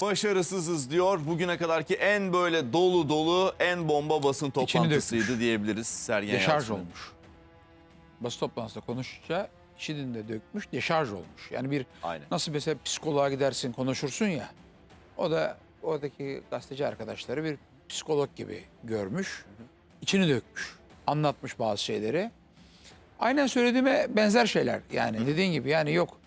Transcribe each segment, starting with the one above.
Başarısızız diyor. Bugüne kadarki en böyle dolu dolu en bomba basın toplantısıydı diyebiliriz Sergen Deşarj Yalçın'ın. olmuş. Basın toplantısında konuşunca içini de dökmüş, deşarj olmuş. Yani bir Aynen. nasıl mesela psikoloğa gidersin, konuşursun ya. O da oradaki gazeteci arkadaşları bir psikolog gibi görmüş. içini dökmüş. Anlatmış bazı şeyleri. Aynen söylediğime benzer şeyler. Yani dediğin gibi yani yok.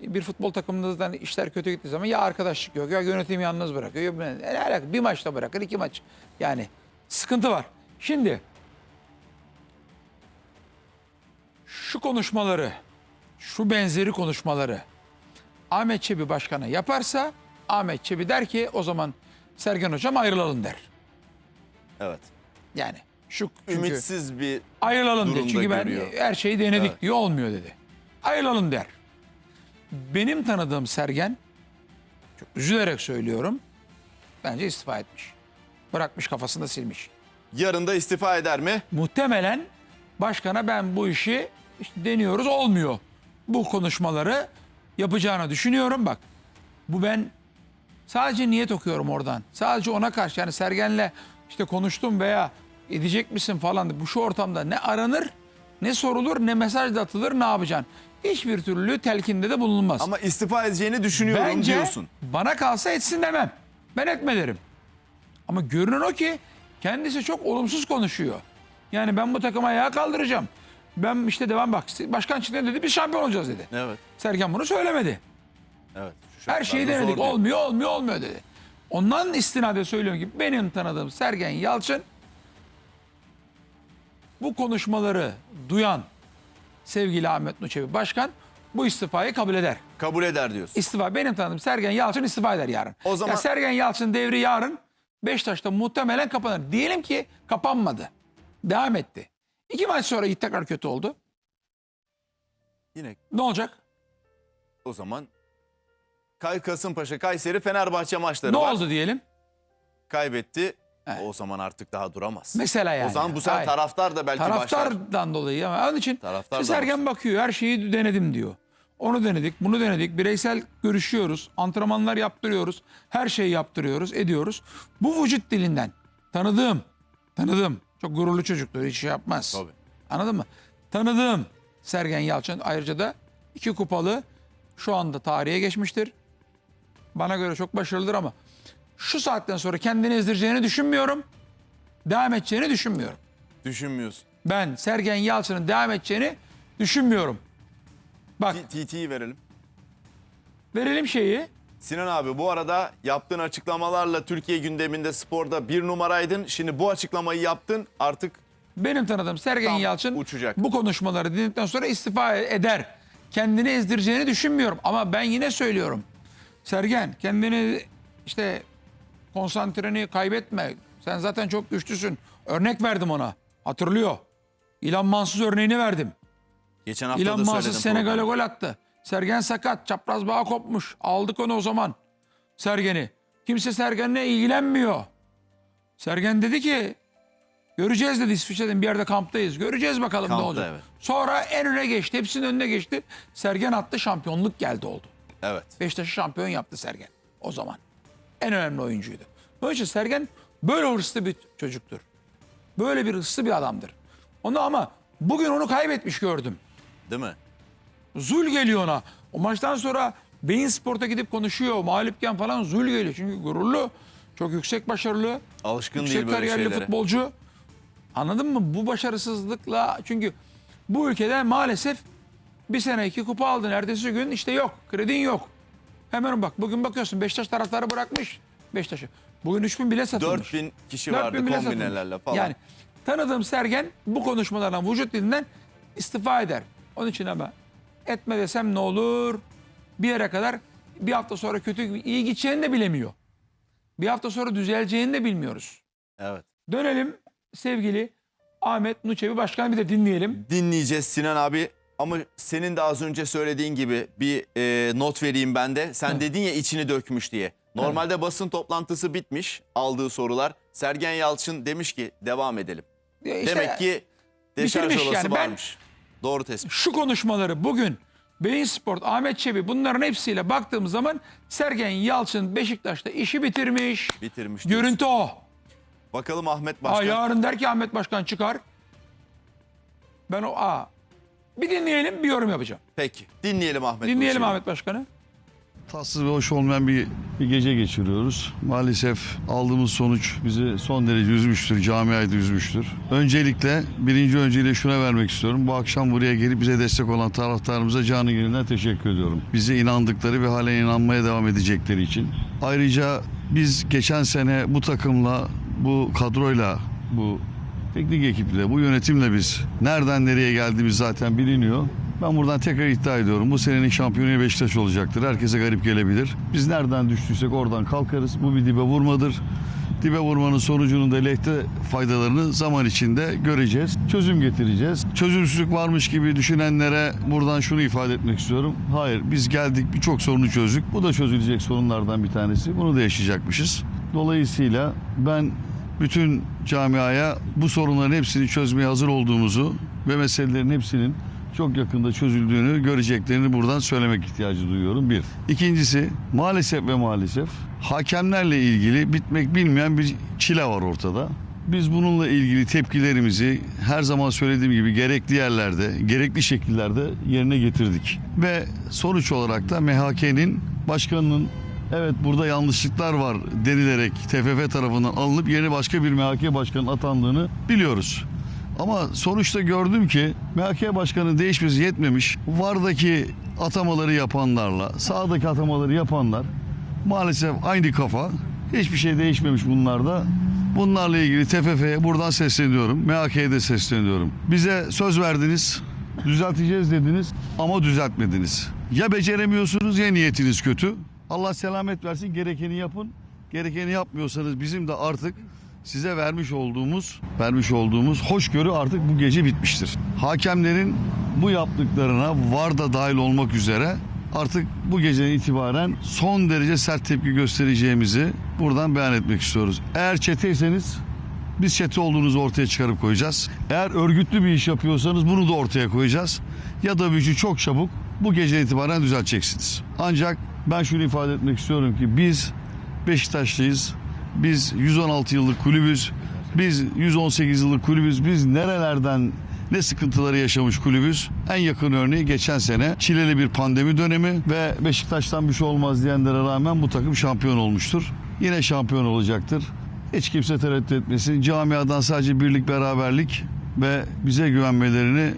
Bir futbol takımınızdan işler kötü gittiği zaman ya arkadaşlık yok ya yönetim yalnız bırakıyor. Ne. Alaka? Bir maçta bırakır iki maç. Yani sıkıntı var. Şimdi şu konuşmaları, şu benzeri konuşmaları Ahmet Çebi Başkan'a yaparsa Ahmet Çebi der ki o zaman Sergen Hocam ayrılalım der. Evet. Yani şu çünkü Ümitsiz bir ayrılalım der. Çünkü ben görüyor. her şeyi denedik Evet. diyor olmuyor dedi. Ayrılalım der. Benim tanıdığım Sergen çok üzülerek söylüyorum bence istifa etmiş. Bırakmış kafasında silmiş. yarın da istifa eder mi? muhtemelen başkana ben bu işi işte deniyoruz olmuyor. Bu konuşmaları yapacağını düşünüyorum bak. Bu ben sadece niyet okuyorum oradan. Sadece ona karşı yani Sergen'le işte konuştum veya edecek misin falan bu şu ortamda ne aranır ne sorulur ne mesaj da atılır ne yapacaksın. Hiçbir türlü telkinde de bulunmaz. Ama istifa edeceğini düşünüyorum Bence diyorsun. bana kalsa etsin demem. Ben etme derim. Ama görünen o ki kendisi çok olumsuz konuşuyor. Yani ben bu takımı ayağa kaldıracağım. Ben işte devam bak başkan çıktı dedi biz şampiyon olacağız dedi. Evet. Sergen bunu söylemedi. Evet. Şu Her şeyi şartlarda denedik diyor. olmuyor olmuyor olmuyor dedi. Ondan istinade söylüyorum ki benim tanıdığım Sergen Yalçın bu konuşmaları duyan sevgili Ahmet Nuçevi Başkan bu istifayı kabul eder. Kabul eder diyorsun. İstifa benim tanıdığım Sergen Yalçın istifa eder yarın. O zaman- Ya Sergen Yalçın devri yarın Beşiktaş'ta muhtemelen kapanır. Diyelim ki kapanmadı. Devam etti. İki maç sonra tekrar kötü oldu. Yine Ne olacak? o zaman Kay Kasımpaşa, Kayseri, Fenerbahçe maçları ne var. oldu diyelim? Kaybetti. Evet. O zaman artık daha duramaz. Mesela yani. O zaman bu sefer Hayır. taraftar da belki başlar. Taraftardan dolayı ama onun için Taraftar Sergen bakıyor her şeyi denedim diyor. Onu denedik, bunu denedik. Bireysel görüşüyoruz, antrenmanlar yaptırıyoruz. Her şeyi yaptırıyoruz, ediyoruz. Bu vücut dilinden tanıdığım, tanıdığım, çok gururlu çocuktur, hiç şey yapmaz. Tabii. Anladın mı? Tanıdığım Sergen Yalçın ayrıca da iki kupalı şu anda tarihe geçmiştir. Bana göre çok başarılıdır ama şu saatten sonra kendini ezdireceğini düşünmüyorum. Devam edeceğini düşünmüyorum. Düşünmüyorsun. Ben Sergen Yalçın'ın devam edeceğini düşünmüyorum. Bak TT'yi verelim. verelim şeyi. Sinan abi bu arada yaptığın açıklamalarla Türkiye gündeminde sporda bir numaraydın. Şimdi bu açıklamayı yaptın artık Benim tanıdığım Sergen Tam Yalçın uçacak. bu konuşmaları dinledikten sonra istifa eder. Kendini ezdireceğini düşünmüyorum. Ama ben yine söylüyorum. Sergen kendini işte konsantreni kaybetme. Sen zaten çok güçlüsün. Örnek verdim ona. Hatırlıyor. İlhan Mansız örneğini verdim. geçen hafta İlhan da Mansız. Senegal'e gol attı. Sergen sakat. Çapraz bağ kopmuş. Aldık onu o zaman. Sergen'i. Kimse Sergen'le ilgilenmiyor. Sergen dedi ki göreceğiz dedi İsviçre'den bir yerde kamptayız. Göreceğiz bakalım Kampta, ne olacak. evet. Sonra en öne geçti. Hepsinin önüne geçti. Sergen attı şampiyonluk geldi oldu. Evet. Beşiktaş'ı şampiyon yaptı Sergen o zaman. En önemli oyuncuydu. Onun için Sergen böyle hırslı bir çocuktur. Böyle bir hırslı bir adamdır. Onu ama bugün onu kaybetmiş gördüm. Değil mi? Zul geliyor ona. O maçtan sonra Beyin Sport'a gidip konuşuyor. Mağlupken falan zul geliyor. Çünkü gururlu, çok yüksek başarılı, Alışkın yüksek değil böyle kariyerli şeylere. futbolcu. Anladın mı? Bu başarısızlıkla çünkü bu ülkede maalesef bir sene iki kupa aldın. Ertesi gün işte yok. Kredin yok. Hemen bak bugün bakıyorsun Beşiktaş taraftarı bırakmış Beşiktaş'ı. Bugün 3000 bile satılmış. 4000 kişi 4000 vardı kombinelerle falan. Yani tanıdığım Sergen bu konuşmalardan vücut dilinden istifa eder. Onun için ama etme desem ne olur? Bir yere kadar bir hafta sonra kötü iyi gideceğini de bilemiyor. Bir hafta sonra düzeleceğini de bilmiyoruz. Evet. Dönelim sevgili Ahmet Nuçevi Başkan bir de dinleyelim. Dinleyeceğiz Sinan abi. Ama senin de az önce söylediğin gibi bir e, not vereyim ben de. Sen dedin ya içini dökmüş diye. Normalde basın toplantısı bitmiş aldığı sorular. Sergen Yalçın demiş ki devam edelim. Ya işte Demek ki deşarj bitirmiş olası yani. Ben- varmış. Doğru tespit. şu konuşmaları bugün Beyin Sport, Ahmet Çebi bunların hepsiyle baktığımız zaman Sergen Yalçın Beşiktaş'ta işi bitirmiş. Bitirmiş. diyorsun. Görüntü o. Bakalım Ahmet Başkan. yarın der ki Ahmet Başkan çıkar. Ben o aa. Bir dinleyelim bir yorum yapacağım. Peki dinleyelim Ahmet Dinleyelim Başkan'ı. Ahmet Başkan'ı. Tatsız ve hoş olmayan bir, bir gece geçiriyoruz. Maalesef aldığımız sonuç bizi son derece üzmüştür, camiayı da üzmüştür. Öncelikle birinci önceliği şuna vermek istiyorum. Bu akşam buraya gelip bize destek olan taraftarımıza canı gönülden teşekkür ediyorum. Bize inandıkları ve halen inanmaya devam edecekleri için. Ayrıca biz geçen sene bu takımla, bu kadroyla, bu teknik ekiple, bu yönetimle biz nereden nereye geldiğimiz zaten biliniyor. Ben buradan tekrar iddia ediyorum. Bu senenin şampiyonu Beşiktaş olacaktır. Herkese garip gelebilir. Biz nereden düştüysek oradan kalkarız. Bu bir dibe vurmadır. Dibe vurmanın sonucunun da lehte faydalarını zaman içinde göreceğiz. Çözüm getireceğiz. Çözümsüzlük varmış gibi düşünenlere buradan şunu ifade etmek istiyorum. Hayır biz geldik birçok sorunu çözdük. Bu da çözülecek sorunlardan bir tanesi. Bunu da yaşayacakmışız. Dolayısıyla ben bütün camiaya bu sorunların hepsini çözmeye hazır olduğumuzu ve meselelerin hepsinin çok yakında çözüldüğünü göreceklerini buradan söylemek ihtiyacı duyuyorum. Bir. İkincisi maalesef ve maalesef hakemlerle ilgili bitmek bilmeyen bir çile var ortada. Biz bununla ilgili tepkilerimizi her zaman söylediğim gibi gerekli yerlerde, gerekli şekillerde yerine getirdik. Ve sonuç olarak da MHK'nin başkanının evet burada yanlışlıklar var denilerek TFF tarafından alınıp yeni başka bir MHK başkanının atandığını biliyoruz. Ama sonuçta gördüm ki MHK başkanı değişmesi yetmemiş. Vardaki atamaları yapanlarla sağdaki atamaları yapanlar maalesef aynı kafa. Hiçbir şey değişmemiş bunlarda. Bunlarla ilgili TFF'ye buradan sesleniyorum. MHK'ye de sesleniyorum. Bize söz verdiniz, düzelteceğiz dediniz ama düzeltmediniz. Ya beceremiyorsunuz ya niyetiniz kötü. Allah selamet versin gerekeni yapın. Gerekeni yapmıyorsanız bizim de artık size vermiş olduğumuz vermiş olduğumuz hoşgörü artık bu gece bitmiştir. Hakemlerin bu yaptıklarına var da dahil olmak üzere artık bu geceden itibaren son derece sert tepki göstereceğimizi buradan beyan etmek istiyoruz. Eğer çeteyseniz biz çete olduğunuzu ortaya çıkarıp koyacağız. Eğer örgütlü bir iş yapıyorsanız bunu da ortaya koyacağız. Ya da bu işi çok çabuk bu gece itibaren düzelteceksiniz. Ancak ben şunu ifade etmek istiyorum ki biz Beşiktaşlıyız. Biz 116 yıllık kulübüz. Biz 118 yıllık kulübüz. Biz nerelerden ne sıkıntıları yaşamış kulübüz. En yakın örneği geçen sene çileli bir pandemi dönemi ve Beşiktaş'tan bir şey olmaz diyenlere rağmen bu takım şampiyon olmuştur. Yine şampiyon olacaktır. Hiç kimse tereddüt etmesin. Camiadan sadece birlik, beraberlik ve bize güvenmelerini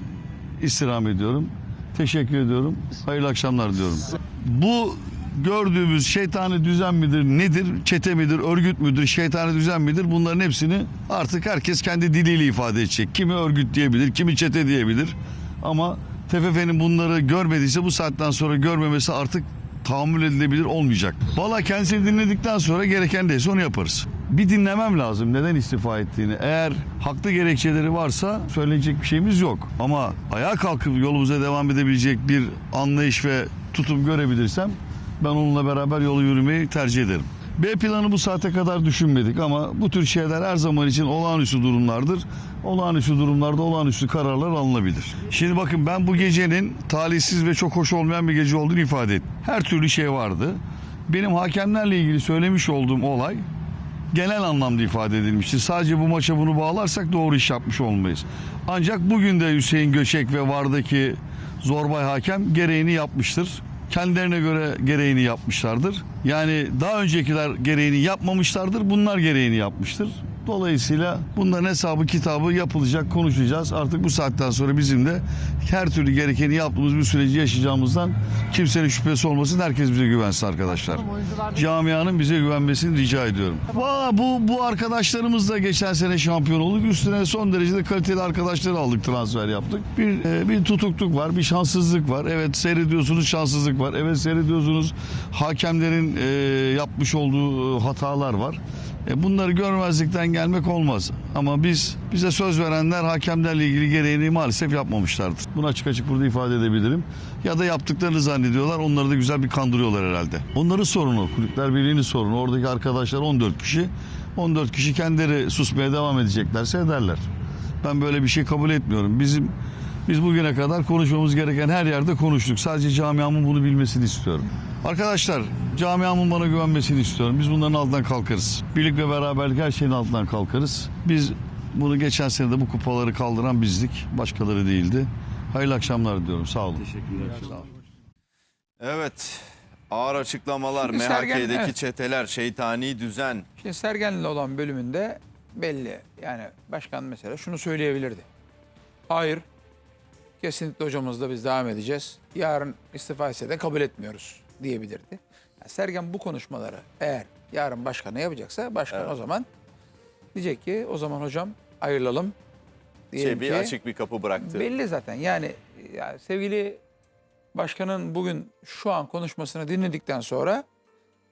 istirham ediyorum. Teşekkür ediyorum. Hayırlı akşamlar diyorum. Bu gördüğümüz şeytani düzen midir, nedir, çete midir, örgüt müdür, şeytani düzen midir bunların hepsini artık herkes kendi diliyle ifade edecek. Kimi örgüt diyebilir, kimi çete diyebilir. Ama TFF'nin bunları görmediyse bu saatten sonra görmemesi artık tahammül edilebilir olmayacak. Valla kendisini dinledikten sonra gereken neyse onu yaparız. Bir dinlemem lazım neden istifa ettiğini. Eğer haklı gerekçeleri varsa söyleyecek bir şeyimiz yok. Ama ayağa kalkıp yolumuza devam edebilecek bir anlayış ve tutum görebilirsem ben onunla beraber yolu yürümeyi tercih ederim. B planı bu saate kadar düşünmedik ama bu tür şeyler her zaman için olağanüstü durumlardır. Olağanüstü durumlarda olağanüstü kararlar alınabilir. Şimdi bakın ben bu gecenin talihsiz ve çok hoş olmayan bir gece olduğunu ifade ettim. Her türlü şey vardı. Benim hakemlerle ilgili söylemiş olduğum olay genel anlamda ifade edilmiştir. Sadece bu maça bunu bağlarsak doğru iş yapmış olmayız. Ancak bugün de Hüseyin Göçek ve Vardaki Zorbay Hakem gereğini yapmıştır. Kendilerine göre gereğini yapmışlardır. Yani daha öncekiler gereğini yapmamışlardır. Bunlar gereğini yapmıştır. Dolayısıyla bunların hesabı kitabı yapılacak, konuşacağız. Artık bu saatten sonra bizim de her türlü gerekeni yaptığımız bir süreci yaşayacağımızdan kimsenin şüphesi olmasın. Herkes bize güvensin arkadaşlar. Camianın bize güvenmesini rica ediyorum. Valla bu, bu arkadaşlarımız da geçen sene şampiyon olduk. Üstüne son derecede kaliteli arkadaşları aldık, transfer yaptık. Bir, e, bir tutukluk var, bir şanssızlık var. Evet seyrediyorsunuz şanssızlık var. Evet seyrediyorsunuz hakemlerin e, yapmış olduğu e, hatalar var. E, bunları görmezlikten gelmek olmaz. Ama biz bize söz verenler hakemlerle ilgili gereğini maalesef yapmamışlardır. Bunu açık açık burada ifade edebilirim. Ya da yaptıklarını zannediyorlar. Onları da güzel bir kandırıyorlar herhalde. Onların sorunu, kulüpler birliğinin sorunu. Oradaki arkadaşlar 14 kişi. 14 kişi kendileri susmaya devam edeceklerse ederler. Ben böyle bir şey kabul etmiyorum. Bizim Biz bugüne kadar konuşmamız gereken her yerde konuştuk. Sadece camiamın bunu bilmesini istiyorum. Arkadaşlar camiamın bana güvenmesini istiyorum. Biz bunların altından kalkarız. Birlik ve beraberlik her şeyin altından kalkarız. Biz bunu geçen sene de bu kupaları kaldıran bizdik. Başkaları değildi. Hayırlı akşamlar diyorum. Sağ olun. Teşekkürler. Sağ olun. Evet. Ağır açıklamalar, Şimdi Sergen, MHK'deki evet. çeteler, şeytani düzen. Şimdi Sergen'le olan bölümünde belli. Yani başkan mesela şunu söyleyebilirdi. Hayır. Kesinlikle hocamızla biz devam edeceğiz. Yarın istifa etse de kabul etmiyoruz diyebilirdi. Yani Sergen bu konuşmaları eğer yarın başkan ne yapacaksa başkan Evet. o zaman diyecek ki o zaman hocam ayrılalım. Diyelim Şey bir ki, açık bir kapı bıraktı. Belli zaten yani, yani sevgili başkanın bugün şu an konuşmasını dinledikten sonra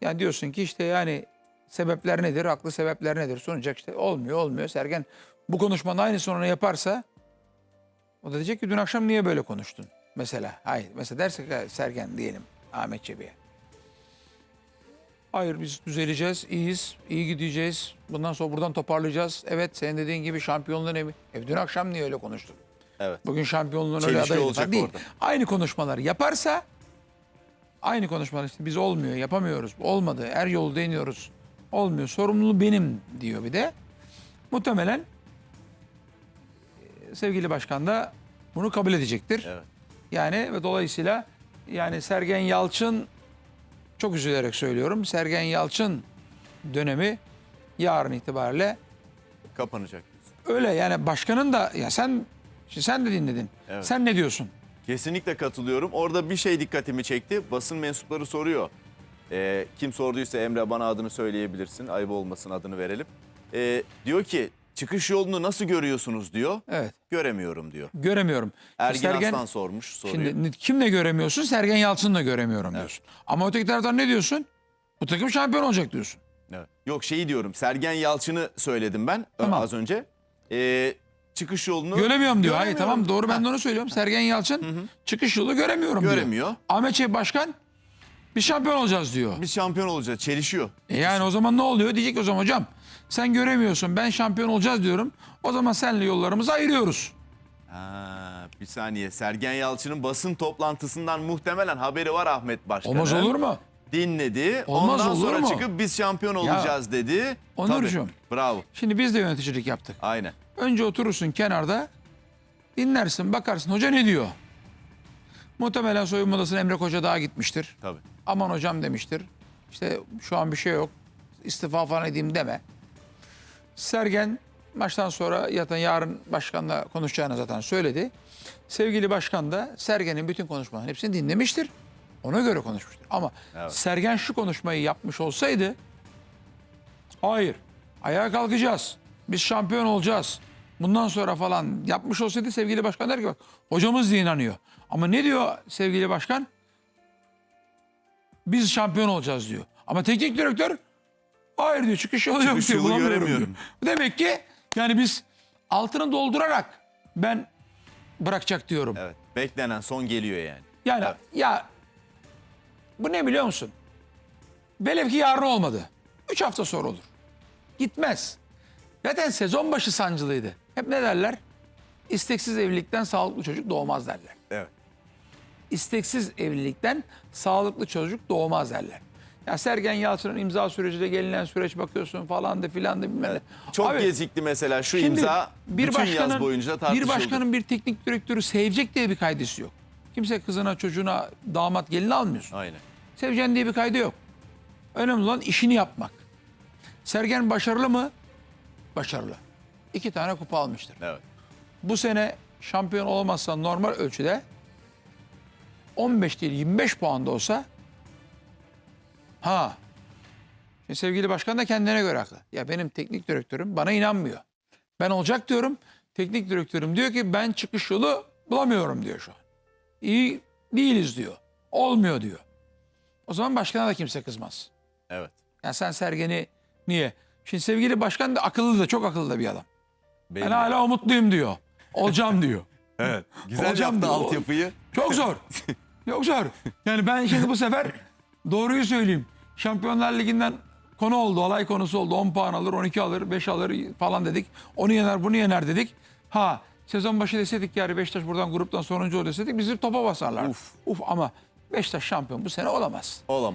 yani diyorsun ki işte yani sebepler nedir, haklı sebepler nedir? Sonuç işte olmuyor olmuyor. Sergen bu konuşmanın aynısını ona yaparsa o da diyecek ki dün akşam niye böyle konuştun? Mesela hayır mesela derse Sergen diyelim Ahmet Çebi'ye. Hayır biz düzeleceğiz, iyiyiz, iyi gideceğiz. Bundan sonra buradan toparlayacağız. Evet senin dediğin gibi şampiyonluğun evi. E, dün akşam niye öyle konuştun? Evet. Bugün şampiyonluğun öyle adayı olacak değil. orada. Aynı konuşmaları yaparsa aynı konuşmalar işte biz olmuyor, yapamıyoruz. Olmadı. Her yolu deniyoruz. Olmuyor. Sorumluluğu benim diyor bir de. Muhtemelen sevgili başkan da bunu kabul edecektir. Evet. Yani ve dolayısıyla yani Sergen Yalçın çok üzülerek söylüyorum. Sergen Yalçın dönemi yarın itibariyle Kapanacak. öyle yani başkanın da ya sen şimdi sen de dinledin. Evet. Sen ne diyorsun? Kesinlikle katılıyorum. Orada bir şey dikkatimi çekti. Basın mensupları soruyor. Ee, kim sorduysa Emre bana adını söyleyebilirsin. Ayıp olmasın adını verelim. Ee, diyor ki çıkış yolunu nasıl görüyorsunuz diyor. Evet. Göremiyorum diyor. Göremiyorum. Ergin Sergen- Aslan sormuş soruyu. Şimdi kimle göremiyorsun? Sergen Yalçın'la göremiyorum diyorsun. Ama öteki taraftan ne diyorsun? Bu takım şampiyon olacak diyorsun. Evet. Yok şeyi diyorum. Sergen Yalçın'ı söyledim ben Tamam. az önce. Ee, çıkış yolunu Göremiyorum diyor. Hayır tamam doğru ben de onu söylüyorum. Sergen Yalçın çıkış yolu göremiyorum diyor. Göremiyor. Ahmet Çebi Başkan biz şampiyon olacağız diyor. Biz şampiyon olacağız. Çelişiyor. E yani o zaman ne oluyor? Diyecek o zaman hocam sen göremiyorsun ben şampiyon olacağız diyorum. O zaman seninle yollarımızı ayırıyoruz. Ha, bir saniye. Sergen Yalçın'ın basın toplantısından muhtemelen haberi var Ahmet Başkan'ın. Olmaz olur mu? Dinledi. Olmaz Ondan olur sonra mu? çıkıp biz şampiyon olacağız dedi. Onurcuğum. Tabii. Bravo. Şimdi biz de yöneticilik yaptık. Aynen. Önce oturursun kenarda dinlersin bakarsın hoca ne diyor? Muhtemelen soyunma odasına Emre Koca daha gitmiştir. Tabii. Aman hocam demiştir. İşte şu an bir şey yok. İstifa falan edeyim deme. Sergen maçtan sonra zaten yarın başkanla konuşacağını zaten söyledi. Sevgili başkan da Sergen'in bütün konuşmalarının hepsini dinlemiştir. Ona göre konuşmuştur. Ama Evet. Sergen şu konuşmayı yapmış olsaydı hayır ayağa kalkacağız. Biz şampiyon olacağız. Bundan sonra falan yapmış olsaydı sevgili başkan der ki bak hocamız da inanıyor. Ama ne diyor sevgili başkan? Biz şampiyon olacağız diyor. Ama teknik direktör hayır diyor çıkış yolu yok Çıkış diyor. yolu bulamıyorum göremiyorum. diyor. Demek ki yani biz altını doldurarak ben bırakacak diyorum. Evet. Beklenen son geliyor yani. Yani Evet. ya bu ne biliyor musun? Velev ki yarın olmadı. Üç hafta sonra olur. Gitmez. Zaten sezon başı sancılıydı. Hep ne derler? İsteksiz evlilikten sağlıklı çocuk doğmaz derler. Evet. İsteksiz evlilikten sağlıklı çocuk doğmaz derler. Ya Sergen Yalçın'ın imza süreciyle gelinen süreç bakıyorsun falan da filan da bilmem ne. Çok Abi, gezikli mesela şu Şimdi imza bir bütün başkanın, yaz boyunca tartışıldı. Bir başkanın bir teknik direktörü sevecek diye bir kaydesi yok. Kimse kızına, çocuğuna, damat, gelini almıyorsun. Aynen. Seveceksin diye bir kaydı yok. Önemli olan işini yapmak. Sergen başarılı mı? Başarılı. İki tane kupa almıştır. Evet. Bu sene şampiyon olamazsa normal ölçüde 15 değil 25 puan da olsa ha Şimdi sevgili başkan da kendine göre haklı. Ya benim teknik direktörüm bana inanmıyor. Ben olacak diyorum. Teknik direktörüm diyor ki ben çıkış yolu bulamıyorum diyor şu an. İyi değiliz diyor. Olmuyor diyor. O zaman başkana da kimse kızmaz. Evet. Ya sen Sergen'i niye? Şimdi sevgili başkan da akıllı da çok akıllı da bir adam. Belli. Ben hala umutluyum diyor. Olacağım diyor. Evet. Güzel Olacağım yaptı diyor. altyapıyı. Çok zor. Çok zor. Yani ben şimdi bu sefer doğruyu söyleyeyim. Şampiyonlar Ligi'nden konu oldu, olay konusu oldu. 10 puan alır, 12 alır, 5 alır falan dedik. Onu yener, bunu yener dedik. Ha Sezon başı deseydik yani Beşiktaş buradan gruptan sonuncu olur deseydik bizi topa basarlar. Uf. Uf ama Beşiktaş şampiyon bu sene olamaz. Olamaz.